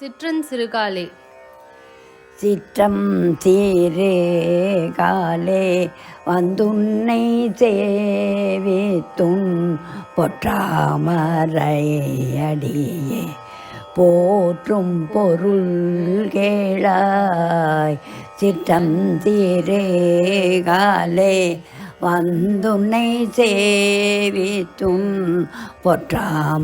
சிற்றன் சிறுகாலே. சிற்றம் சீரே காலே வந்துன்னை சேவித்துன் பொற்றாமரையடியே போற்றும் பொருள் கேளாய் சிற்றம் சீரே காலே வந்துன்னை சேவித்தும் பொற்றாமரையடியே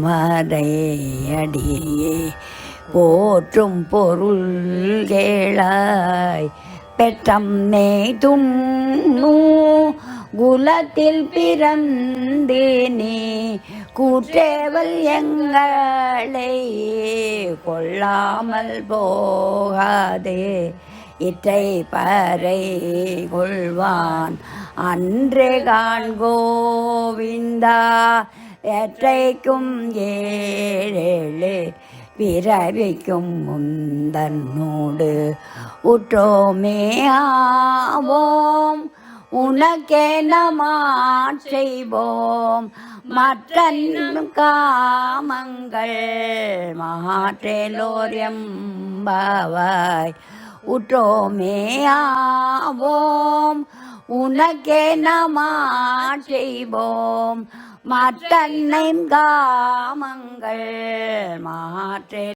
போற்றும் பொருள் கேளாய். பெற்றம் நே துண்ணு குலத்தில் நீ கூற்றேவல் எங்களை கொள்ளாமல் போகாதே. இற்றை பறை கொள்வான். அன்றே கான் கோவிந்தா ஏற்றைக்கும் ஏழேழு பிறவிக்கும் முந்தன்னோடு உற்றோமே ஆவோம். உனக்கே நமாட் செய்வோம். மற்ற காமங்கள் மாற்றேலோரியம்பாவாய் உற்றோமே ஆவோம். உனக்கே நமாட் மற்றன்னை காமங்கள் மாற்றே